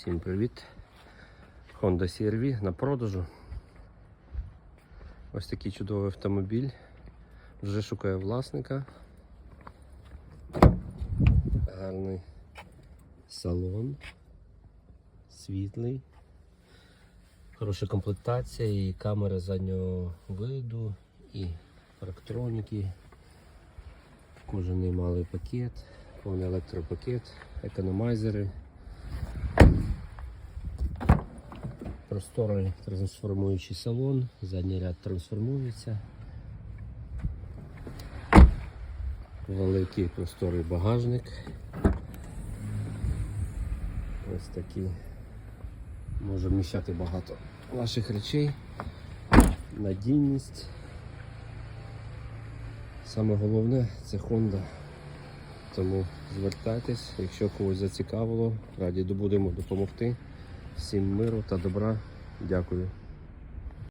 Всім привіт! Honda CR-V на продажу. Ось такий чудовий автомобіль. Вже шукає власника. Гарний салон, світлий, хороша комплектація і камери заднього виду, і парктроніки, кожаний малий пакет, повний електропакет, економайзери. Просторий трансформуючий салон, задній ряд трансформується. Великий просторий багажник. Ось такий. Може вміщати багато ваших речей. Надійність. Саме головне це Honda. Тому звертайтесь, якщо когось зацікавило, раді будемо допомогти. Всім миру та добра. Дякую.